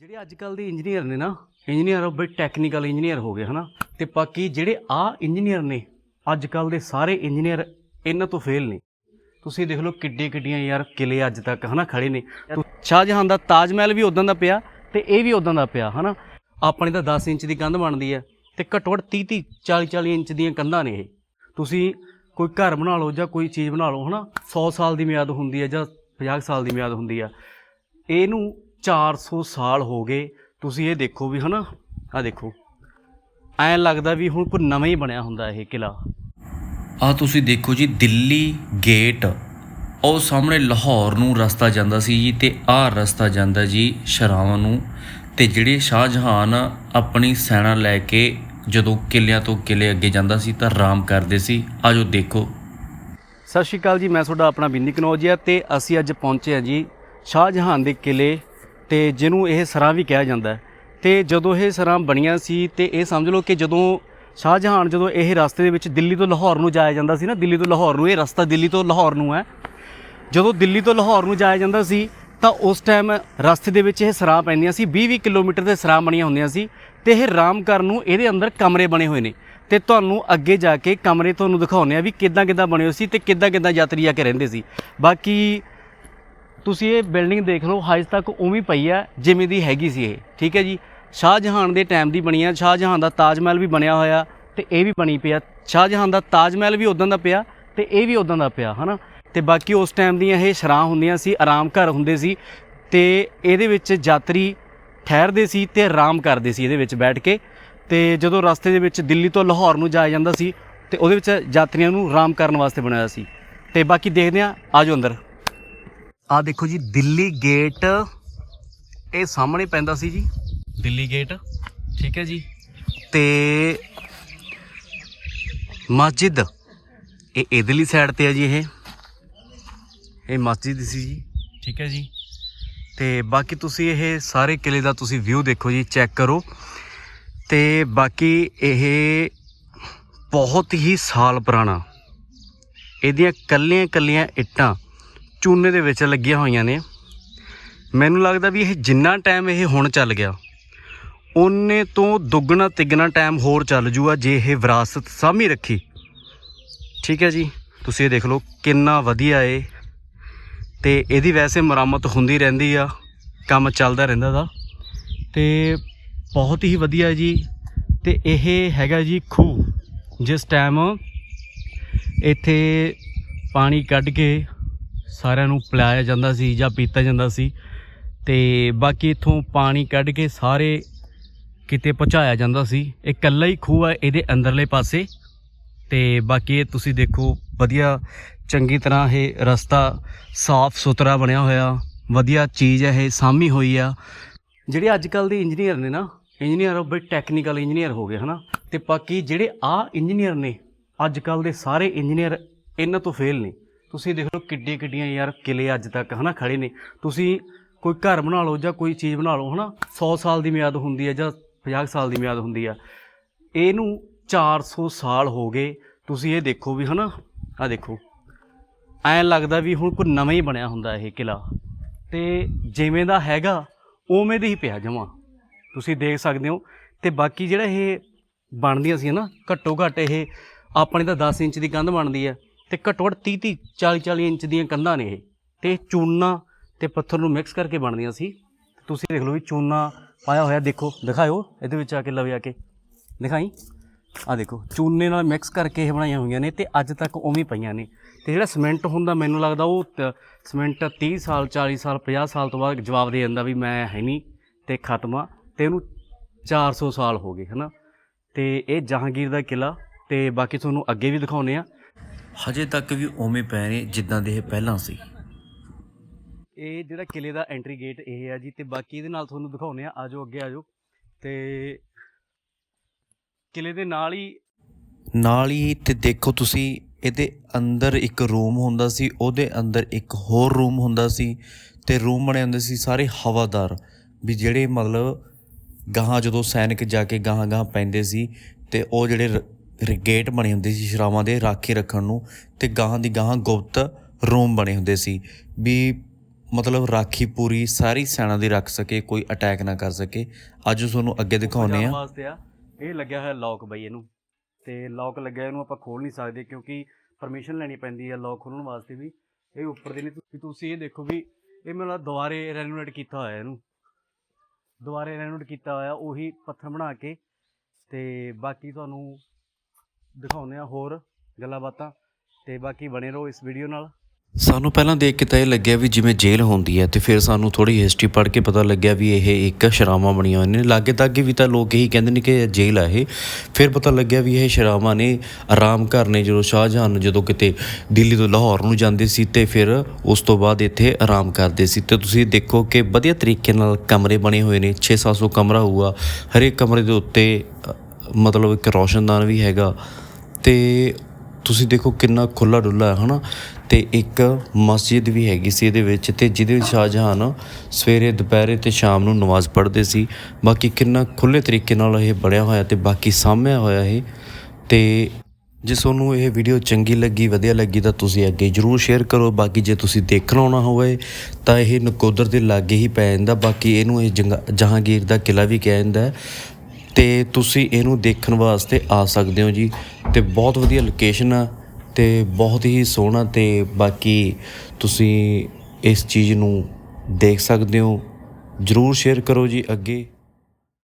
ਜਿਹੜੇ ਅੱਜ ਕੱਲ ਦੇ ਇੰਜੀਨੀਅਰ ਨੇ ਨਾ ਇੰਜੀਨੀਅਰ ਉਹ ਬੜੇ ਟੈਕਨੀਕਲ ਇੰਜੀਨੀਅਰ ਹੋ ਗਏ, ਹਨਾ? ਤੇ ਬਾਕੀ ਜਿਹੜੇ ਆ ਇੰਜੀਨੀਅਰ ਨੇ ਅੱਜ ਕੱਲ ਦੇ ਸਾਰੇ ਇੰਜੀਨੀਅਰ ਇਹਨਾਂ ਤੋਂ ਫੇਲ ਨੇ। ਤੁਸੀਂ ਦੇਖ ਲਓ ਕਿੱਡੇ ਕਿੱਡੀਆਂ ਯਾਰ ਕਿਲੇ ਅੱਜ ਤੱਕ, ਹਨਾ, ਖੜੇ ਨੇ। ਸ਼ਾਹਜਹਾਂ ਦਾ ਤਾਜ ਮਹਿਲ ਵੀ ਉਦਾਂ ਦਾ ਪਿਆ ਤੇ ਇਹ ਵੀ ਉਦਾਂ ਦਾ ਪਿਆ, ਹਨਾ? ਆਪਣੇ ਤਾਂ 10 ਇੰਚ ਦੀ ਕੰਧ ਬਣਦੀ ਹੈ ਤੇ ਘੱਟੋ ਘੱਟ 30 30 40 40 ਇੰਚ ਦੀਆਂ ਕੰਧਾਂ ਨੇ ਇਹ। ਤੁਸੀਂ ਕੋਈ ਘਰ ਬਣਾ ਲਓ ਜਾਂ ਕੋਈ ਚੀਜ਼ ਬਣਾ ਲਓ, ਹਨਾ? 100 ਸਾਲ ਦੀ ਮਿਆਦ ਹੁੰਦੀ ਹੈ ਜਾਂ 50 ਸਾਲ ਦੀ ਮਿਆਦ ਹੁੰਦੀ ਆ। ਇਹਨੂੰ 400 ਸਾਲ ਹੋ ਗਏ। ਤੁਸੀਂ ਇਹ ਦੇਖੋ ਵੀ ਹਨਾ ਆ ਦੇਖੋ। ਐਂ ਲੱਗਦਾ ਵੀ ਹੁਣ ਕੋਈ ਨਵਾਂ ਹੀ ਬਣਿਆ ਹੁੰਦਾ ਇਹ ਕਿਲਾ ਆ ਤੁਸੀਂ ਦੇਖੋ ਜੀ ਦਿੱਲੀ ਗੇਟ। ਉਹ ਸਾਹਮਣੇ ਲਾਹੌਰ ਨੂੰ ਰਸਤਾ ਜਾਂਦਾ ਸੀ ਜੀ ਤੇ ਆਹ ਰਸਤਾ ਜਾਂਦਾ ਜੀ ਸ਼ਰਾਵਾਂ ਨੂੰ। ਤੇ ਜਿਹੜੇ ਸ਼ਾਹਜਹਾਨ ਆਪਣੀ ਸੈਨਾ ਲੈ ਕੇ ਜਦੋਂ ਕਿਲਿਆਂ ਤੋਂ ਕਿਲੇ ਅੱਗੇ ਜਾਂਦਾ ਸੀ ਤਾਂ ਆਰਾਮ ਕਰਦੇ ਸੀ। ਆਜੋ ਦੇਖੋ। ਸਤਿ ਸ਼੍ਰੀ ਅਕਾਲ ਜੀ ਮੈਂ ਤੁਹਾਡਾ ਆਪਣਾ ਬਿੰਨੀ ਕਨੌਜੀਆ ਤੇ ਅਸੀਂ ਅੱਜ ਪਹੁੰਚੇ ਹਾਂ ਜੀ ਸ਼ਾਹਜਹਾਨ ਦੇ ਕਿਲੇ ਤੇ ਜਿਹਨੂੰ ਇਹ ਸਰਾਂ ਵੀ ਕਿਹਾ ਜਾਂਦਾ ਹੈ। ਤੇ ਜਦੋਂ ਇਹ ਸਰਾਂ ਬਣੀਆਂ ਸੀ ਤੇ ਇਹ ਸਮਝ ਲਓ ਕਿ ਜਦੋਂ ਸ਼ਾਹਜਹਾਨ ਜਦੋਂ ਇਹ ਰਸਤੇ ਦੇ ਵਿੱਚ ਦਿੱਲੀ ਤੋਂ ਲਾਹੌਰ ਨੂੰ ਜਾਇਆ ਜਾਂਦਾ ਸੀ ਨਾ, ਦਿੱਲੀ ਤੋਂ ਲਾਹੌਰ ਨੂੰ, ਇਹ ਰਸਤਾ ਦਿੱਲੀ ਤੋਂ ਲਾਹੌਰ ਨੂੰ ਹੈ। ਜਦੋਂ ਦਿੱਲੀ ਤੋਂ ਲਾਹੌਰ ਨੂੰ ਜਾਇਆ ਜਾਂਦਾ ਸੀ ਤਾਂ ਉਸ ਟਾਈਮ ਰਸਤੇ ਦੇ ਵਿੱਚ ਇਹ ਸਰਾਂ ਪੈਂਦੀਆਂ ਸੀ 20-20 ਕਿਲੋਮੀਟਰ ਦੇ ਸਰਾਂ ਬਣੀਆਂ ਹੁੰਦੀਆਂ ਸੀ ਤੇ ਇਹ ਰਾਮ ਕਰਨ ਨੂੰ ਇਹਦੇ ਅੰਦਰ ਕਮਰੇ ਬਣੇ ਹੋਏ ਨੇ। ਤੇ ਤੁਹਾਨੂੰ ਅੱਗੇ ਜਾ ਕੇ ਕਮਰੇ ਤੁਹਾਨੂੰ ਦਿਖਾਉਂਦੇ ਆ ਵੀ ਕਿੱਦਾਂ ਕਿੱਦਾਂ ਬਣੇ ਹੋਏ ਸੀ ਤੇ ਕਿੱਦਾਂ ਕਿੱਦਾਂ ਯਾਤਰੀ ਆ ਕੇ ਰਹਿੰਦੇ ਸੀ। ਬਾਕੀ ਤੁਸੀਂ ਇਹ ਬਿਲਡਿੰਗ ਦੇਖ ਲਓ, ਹਜੇ ਤੱਕ ਉਵੇਂ ਪਈ ਆ, ਜਿਵੇਂ ਦੀ ਹੈਗੀ ਸੀ ਇਹ, ਠੀਕ ਹੈ ਜੀ? ਸ਼ਾਹਜਹਾਨ ਦੇ ਟਾਈਮ ਦੀ ਬਣੀ ਆ, ਸ਼ਾਹਜਹਾਨ ਦਾ ਤਾਜ ਮਹਿਲ ਵੀ ਬਣਿਆ ਹੋਇਆ, ਤੇ ਇਹ ਵੀ ਬਣੀ ਪਿਆ। ਸ਼ਾਹਜਹਾਨ ਦਾ ਤਾਜ ਮਹਿਲ ਵੀ ਉਦਾਂ ਦਾ ਪਿਆ, ਤੇ ਇਹ ਵੀ ਉਦਾਂ ਦਾ ਪਿਆ, ਹਨਾ? ਤੇ ਬਾਕੀ ਉਸ ਟਾਈਮ ਦੀਆਂ ਇਹ ਸਰਾਂ ਹੁੰਦੀਆਂ ਸੀ, ਆਰਾਮ ਘਰ ਹੁੰਦੇ ਸੀ, ਤੇ ਇਹਦੇ ਵਿੱਚ ਯਾਤਰੀ ਠਹਿਰਦੇ ਸੀ ਤੇ ਆਰਾਮ ਕਰਦੇ ਸੀ ਇਹਦੇ ਵਿੱਚ ਬੈਠ ਕੇ। ਤੇ ਜਦੋਂ ਰਸਤੇ ਦੇ ਵਿੱਚ ਦਿੱਲੀ ਤੋਂ ਲਾਹੌਰ ਨੂੰ ਜਾਇਆ ਜਾਂਦਾ ਸੀ, ਤੇ ਉਹਦੇ ਵਿੱਚ ਯਾਤਰੀਆਂ ਨੂੰ ਆਰਾਮ ਕਰਨ ਵਾਸਤੇ ਬਣਾਇਆ ਸੀ। ਤੇ ਬਾਕੀ ਦੇਖਦੇ ਆ ਆਜੋ ਅੰਦਰ। ਆ ਦੇਖੋ ਜੀ ਦਿੱਲੀ ਗੇਟ। ਇਹ ਸਾਹਮਣੇ ਪੈਂਦਾ ਸੀ ਜੀ। ਦਿੱਲੀ ਗੇਟ। ਠੀਕ ਹੈ ਜੀ। ਤੇ ਮਸਜਿਦ। ਇਹ ਇਧਰਲੀ ਸਾਈਡ ਤੇ ਹੈ ਜੀ ਇਹ। ਇਹ ਮਸਜਿਦ ਸੀ ਜੀ। ਠੀਕ ਹੈ ਜੀ। ਤੇ ਬਾਕੀ ਤੁਸੀਂ ਇਹ ਸਾਰੇ ਕਿਲੇ ਦਾ ਤੁਸੀਂ ਵਿਊ ਦੇਖੋ ਜੀ ਚੈੱਕ ਕਰੋ। ਤੇ ਬਾਕੀ ਇਹ ਬਹੁਤ ਹੀ ਸਾਲ ਪੁਰਾਣਾ। ਇਹਦੀਆਂ ਕੱਲੀਆਂ ਕੱਲੀਆਂ ਇੱਟਾਂ ਚੂਨੇ ਦੇ ਵਿੱਚ ਲੱਗੀਆਂ ਹੋਈਆਂ ਨੇ। ਮੈਨੂੰ ਲੱਗਦਾ ਵੀ ਇਹ ਜਿੰਨਾ ਟਾਈਮ ਇਹ ਹੁਣ ਚੱਲ ਗਿਆ ਉਹਨੇ ਤੋਂ ਦੁੱਗਣਾ ਤਿੱਗਣਾ ਟਾਈਮ ਹੋਰ ਚੱਲ ਜੂਗਾ ਜੇ ਇਹ ਵਿਰਾਸਤ ਸਾਂਭੀ ਰੱਖੀ। ਠੀਕ ਹੈ ਜੀ, ਤੁਸੀਂ ਇਹ ਦੇਖ ਲਓ ਕਿੰਨਾ ਵਧੀਆ ਏ। ਤੇ ਇਹਦੀ ਵੈਸੇ ਮੁਰੰਮਤ ਹੁੰਦੀ ਰਹਿੰਦੀ ਆ, ਕੰਮ ਚੱਲਦਾ ਰਹਿੰਦਾ ਦਾ। ਤੇ ਬਹੁਤ ਹੀ ਵਧੀਆ ਜੀ। ਤੇ ਇਹ ਹੈਗਾ ਜੀ ਖੂਹ, ਜਿਸ ਟਾਈਮ ਇੱਥੇ ਪਾਣੀ ਕੱਢ ਕੇ ਸਾਰਿਆਂ ਨੂੰ ਪਿਲਾਇਆ ਜਾਂਦਾ ਸੀ ਜਾਂ ਪੀਤਾ ਜਾਂਦਾ ਸੀ। ਤੇ ਬਾਕੀ ਇਥੋਂ ਪਾਣੀ ਕੱਢ ਕੇ ਸਾਰੇ ਕਿਤੇ ਪਹੁੰਚਾਇਆ ਜਾਂਦਾ ਸੀ। ਇਹ ਇਕੱਲਾ ਹੀ ਖੂਹ ਹੈ ਇਹਦੇ ਅੰਦਰਲੇ ਪਾਸੇ। ਤੇ ਬਾਕੀ ਇਹ ਤੁਸੀਂ ਦੇਖੋ, ਵਧੀਆ, ਚੰਗੀ ਤਰ੍ਹਾਂ ਇਹ ਰਸਤਾ ਸਾਫ਼ ਸੁਥਰਾ ਬਣਿਆ ਹੋਇਆ। ਵਧੀਆ ਚੀਜ਼ ਹੈ ਇਹ ਸਾਮੀ ਹੋਈ ਆ। ਜਿਹੜੇ ਅੱਜ ਕੱਲ ਦੇ ਇੰਜੀਨੀਅਰ ਨੇ ਨਾ, ਇੰਜੀਨੀਅਰ ਉਹ ਬੜੇ ਟੈਕਨੀਕਲ ਇੰਜੀਨੀਅਰ ਹੋ ਗਏ, ਹਨਾ? ਤੇ ਬਾਕੀ ਜਿਹੜੇ ਆ ਇੰਜੀਨੀਅਰ ਨੇ ਅੱਜ ਕੱਲ ਦੇ ਸਾਰੇ ਇੰਜੀਨੀਅਰ ਇਹਨਾਂ ਤੋਂ ਫੇਲ ਨੇ। ਤੁਸੀਂ ਦੇਖ ਲਓ ਕਿੱਡੇ ਕਿੱਡੀਆਂ ਯਾਰ ਕਿਲੇ ਅੱਜ ਤੱਕ, ਹਨਾ, ਖੜੇ ਨੇ। ਤੁਸੀਂ ਕੋਈ ਘਰ ਬਣਾ ਲਓ ਜਾਂ ਕੋਈ ਚੀਜ਼ ਬਣਾ ਲਓ, ਹਨਾ 100 ਸਾਲ ਦੀ ਮਿਆਦ ਹੁੰਦੀ ਹੈ ਜਾਂ 50 ਸਾਲ ਦੀ ਮਿਆਦ ਹੁੰਦੀ ਆ। ਇਹਨੂੰ 400 ਸਾਲ ਹੋ ਗਏ, ਤੁਸੀਂ ਇਹ ਦੇਖੋ ਵੀ, ਹਨਾ ਆ ਦੇਖੋ। ਐਂ ਲੱਗਦਾ ਵੀ ਹੁਣ ਕੋਈ ਨਵਾਂ ਹੀ ਬਣਿਆ ਹੁੰਦਾ ਇਹ ਕਿਲਾ। ਤੇ ਜਿਵੇਂ ਦਾ ਹੈਗਾ, ਉਵੇਂ ਦੇ ਹੀ ਪਿਆ ਜਮਾ। ਤੁਸੀਂ ਦੇਖ ਸਕਦੇ ਹੋ। ਤੇ ਬਾਕੀ ਜਿਹੜਾ ਇਹ ਬਣਦੀਆਂ ਸੀ ਨਾ ਘੱਟੋ ਘੱਟ ਇਹ, ਆਪਣੇ ਤਾਂ 10 ਇੰਚ ਦੀ ਕੰਧ ਬਣਦੀ ਹੈ ਤੇ ਘੱਟੋ ਘੱਟ 30 30 40 40 ਇੰਚ ਦੀਆਂ ਕੰਧਾਂ ਨੇ ਇਹ। ਤੇ ਚੂਨਾ ਤੇ ਪੱਥਰ ਨੂੰ ਮਿਕਸ ਕਰਕੇ ਬਣਦੀਆਂ ਸੀ। ਤੁਸੀਂ ਦੇਖ ਲਓ ਵੀ ਚੂਨਾ ਪਾਇਆ ਹੋਇਆ, ਦੇਖੋ, ਦਿਖਾਇਓ। ਇਹਦੇ ਵਿੱਚ ਆ ਕੇ, ਲਵੇ ਆ ਕੇ। ਦਿਖਾਈ? ਆ ਦੇਖੋ, ਚੂਨੇ ਨਾਲ ਮਿਕਸ ਕਰਕੇ ਇਹ ਬਣਾਈਆਂ ਹੋਈਆਂ ਨੇ ਤੇ ਅੱਜ ਤੱਕ ਉਵੇਂ ਪਈਆਂ ਨੇ। ਤੇ ਜਿਹੜਾ ਸੀਮੈਂਟ ਹੁੰਦਾ, ਮੈਨੂੰ ਲੱਗਦਾ ਉਹ ਤ- ਸੀਮੈਂਟ 30 ਸਾਲ 40 ਸਾਲ 50 ਸਾਲ ਤੋਂ ਬਾਅਦ ਜਵਾਬ ਦੇ ਜਾਂਦਾ ਵੀ ਮੈਂ ਹੈ ਨਹੀਂ ਤੇ ਖਤਮ ਆ। ਤੇ ਇਹਨੂੰ 400 ਸਾਲ ਹੋ ਗਏ, ਹਨਾ? ਤੇ ਇਹ ਜਹਾਂਗੀਰ ਦਾ ਕਿਲਾ ਤੇ ਬਾਕੀ ਤੁਹਾਨੂੰ ਅੱਗੇ ਵੀ ਦਿਖਾਉਨੇ ਆ। ਹਜੇ ਤੱਕ ਵੀ ਉਵੇਂ ਪਏ ਨੇ ਜਿੱਦਾਂ ਦੇ ਇਹ ਪਹਿਲਾਂ ਸੀ। ਇਹ ਜਿਹੜਾ ਕਿਲੇ ਦਾ ਐਂਟਰੀ ਗੇਟ ਇਹ ਹੈ ਜੀ ਤੇ ਬਾਕੀ ਇਹਦੇ ਨਾਲ ਤੁਹਾਨੂੰ ਦਿਖਾਉਨੇ ਆ ਆਜੋ ਅੱਗੇ ਆਜੋ। ਤੇ ਕਿਲੇ ਦੇ ਨਾਲ ਹੀ ਨਾਲ ਹੀ ਤੇ ਦੇਖੋ ਤੁਸੀਂ ਇਹਦੇ ਅੰਦਰ ਇੱਕ ਰੂਮ ਹੁੰਦਾ ਸੀ ਉਹਦੇ ਅੰਦਰ ਇੱਕ ਹੋਰ ਰੂਮ ਹੁੰਦਾ ਸੀ ਤੇ ਰੂਮ ਬਣੇ ਹੁੰਦੇ ਸੀ ਸਾਰੇ ਹਵਾਦਾਰ। ਵੀ ਜਿਹੜੇ ਮਤਲਬ ਗਾਹਾਂ ਜਦੋਂ ਸੈਨਿਕ ਜਾ ਕੇ ਗਾਹਾਂ ਗਾਹਾਂ ਪੈਂਦੇ ਸੀ ਤੇ ਉਹ ਜਿਹੜੇ ਗੇਟ ਬਣੇ ਹੁੰਦੇ ਸੀ ਸ਼ਰਾਵਾਂ ਦੇ ਰਾਖੀ ਰੱਖਣ ਨੂੰ ਤੇ ਗਾਹਾਂ ਦੀ ਗਾਹਾਂ ਗੁਪਤ ਰੂਮ ਬਣੇ ਹੁੰਦੇ ਸੀ ਵੀ ਮਤਲਬ ਰਾਖੀ ਪੂਰੀ ਸਾਰੀ ਸੈਨਾ ਦੀ ਰੱਖ ਸਕੇ ਕੋਈ ਅਟੈਕ ਨਾ ਕਰ ਸਕੇ। ਅੱਜ ਤੁਹਾਨੂੰ ਅੱਗੇ ਦਿਖਾਉਨੇ ਆ ਵਾਸਤੇ ਆ ਇਹ ਲੱਗਿਆ ਹੋਇਆ ਲੌਕ ਬਈ ਇਹਨੂੰ। ਤੇ ਲੌਕ ਲੱਗਿਆ ਇਹਨੂੰ ਆਪਾਂ ਖੋਲ ਨਹੀਂ ਸਕਦੇ ਕਿਉਂਕਿ ਪਰਮਿਸ਼ਨ ਲੈਣੀ ਪੈਂਦੀ ਹੈ ਲੌਕ ਖੋਲਣ ਵਾਸਤੇ ਵੀ। ਇਹ ਉੱਪਰ ਦੇ ਨਹੀਂ ਤੁਸੀਂ ਤੁਸੀਂ ਇਹ ਦੇਖੋ ਵੀ ਇਹ ਮਤਲਬ ਦੁਬਾਰੇ ਰੈਨੋਵੇਟ ਕੀਤਾ ਹੋਇਆ ਇਹਨੂੰ। ਦੁਬਾਰੇ ਰੈਨੋਵੇਟ ਕੀਤਾ ਹੋਇਆ ਉਹੀ ਪੱਥਰ ਬਣਾ ਕੇ ਤੇ ਬਾਕੀ ਤੁਹਾਨੂੰ ਦਿਖਾਉਂਦੇ ਆ ਹੋਰ ਗੱਲਾਂ ਬਾਤਾਂ ਤੇ ਬਾਕੀ ਬਣੇ ਰਹੋ ਇਸ ਵੀਡੀਓ ਨਾਲ। ਸਾਨੂੰ ਪਹਿਲਾਂ ਦੇਖ ਕੇ ਤਾਂ ਇਹ ਲੱਗਿਆ ਵੀ ਜਿਵੇਂ ਜੇਲ੍ਹ ਹੁੰਦੀ ਹੈ ਤੇ ਫਿਰ ਸਾਨੂੰ ਥੋੜੀ ਹਿਸਟਰੀ ਪੜ੍ਹ ਕੇ ਪਤਾ ਲੱਗਿਆ ਵੀ ਇਹ ਇੱਕ ਸ਼ਰਾਵਾਂ ਬਣੀਆਂ ਹੋਈਆਂ ਨੇ। ਲਾਗੇ ਤਾਗੇ ਵੀ ਤਾਂ ਲੋਕ ਇਹੀ ਕਹਿੰਦੇ ਨੇ ਕਿ ਇਹ ਜੇਲ੍ਹ ਆ ਇਹ। ਫਿਰ ਪਤਾ ਲੱਗਿਆ ਵੀ ਇਹ ਸ਼ਰਾਵਾਂ ਨੇ ਆਰਾਮ ਘਰ ਨੇ ਜਦੋਂ ਸ਼ਾਹਜਹਾਨ ਜਦੋਂ ਕਿਤੇ ਦਿੱਲੀ ਤੋਂ ਲਾਹੌਰ ਨੂੰ ਜਾਂਦੇ ਸੀ ਤੇ ਫਿਰ ਉਸ ਤੋਂ ਬਾਅਦ ਇੱਥੇ ਆਰਾਮ ਕਰਦੇ ਸੀ। ਤੇ ਤੁਸੀਂ ਦੇਖੋ ਕਿ ਵਧੀਆ ਤਰੀਕੇ ਨਾਲ ਕਮਰੇ ਬਣੇ ਹੋਏ ਨੇ 6-700 ਕਮਰਾ ਹੋਊਗਾ। ਹਰੇਕ ਕਮਰੇ ਦੇ ਉੱਤੇ ਮਤਲਬ ਇੱਕ ਰੌਸ਼ਨਦਾਨ ਵੀ ਹੈਗਾ। ਅਤੇ ਤੁਸੀਂ ਦੇਖੋ ਕਿੰਨਾ ਖੁੱਲਾ ਡੁੱਲਾ ਹੈ ਨਾ ਅਤੇ ਇੱਕ ਮਸਜਿਦ ਵੀ ਹੈਗੀ ਸੀ ਇਹਦੇ ਵਿੱਚ ਅਤੇ ਜਿਹਦੇ ਵਿੱਚ ਸ਼ਾਹਜਹਾਨ ਸਵੇਰੇ, ਦੁਪਹਿਰੇ ਅਤੇ ਸ਼ਾਮ ਨੂੰ ਨਮਾਜ਼ ਪੜ੍ਹਦੇ ਸੀ। ਬਾਕੀ ਕਿੰਨਾ ਖੁੱਲ੍ਹੇ ਤਰੀਕੇ ਨਾਲ ਇਹ ਬਣਿਆ ਹੋਇਆ ਅਤੇ ਬਾਕੀ ਸਾਂਭਿਆ ਹੋਇਆ ਇਹ। ਅਤੇ ਜੇ ਤੁਹਾਨੂੰ ਇਹ ਵੀਡੀਓ ਚੰਗੀ ਲੱਗੀ, ਵਧੀਆ ਲੱਗੀ ਤਾਂ ਤੁਸੀਂ ਅੱਗੇ ਜਰੂਰ ਸ਼ੇਅਰ ਕਰੋ। ਬਾਕੀ ਜੇ ਤੁਸੀਂ ਦੇਖਣਾ ਆਉਣਾ ਹੋਵੇ ਤਾਂ ਇਹ ਨਕੋਦਰ ਦੇ ਲਾਗੇ ਹੀ ਪੈ ਜਾਂਦਾ। ਬਾਕੀ ਇਹਨੂੰ ਇਹ ਜੰਗਾ- ਜਹਾਂਗੀਰ ਦਾ ਕਿਲਾ ਵੀ ਕਿਹਾ ਜਾਂਦਾ ਤੇ ਤੁਸੀਂ ਇਹਨੂੰ ਦੇਖਣ ਵਾਸਤੇ ਆ ਸਕਦੇ ਹੋ ਜੀ। ਤੇ ਬਹੁਤ ਵਧੀਆ ਲੋਕੇਸ਼ਨ ਆ ਤੇ ਬਹੁਤ ਹੀ ਸੋਹਣਾ ਤੇ ਬਾਕੀ ਤੁਸੀਂ ਇਸ ਚੀਜ਼ ਨੂੰ ਦੇਖ ਸਕਦੇ ਹੋ। ਜਰੂਰ ਸ਼ੇਅਰ ਕਰੋ ਜੀ ਅੱਗੇ।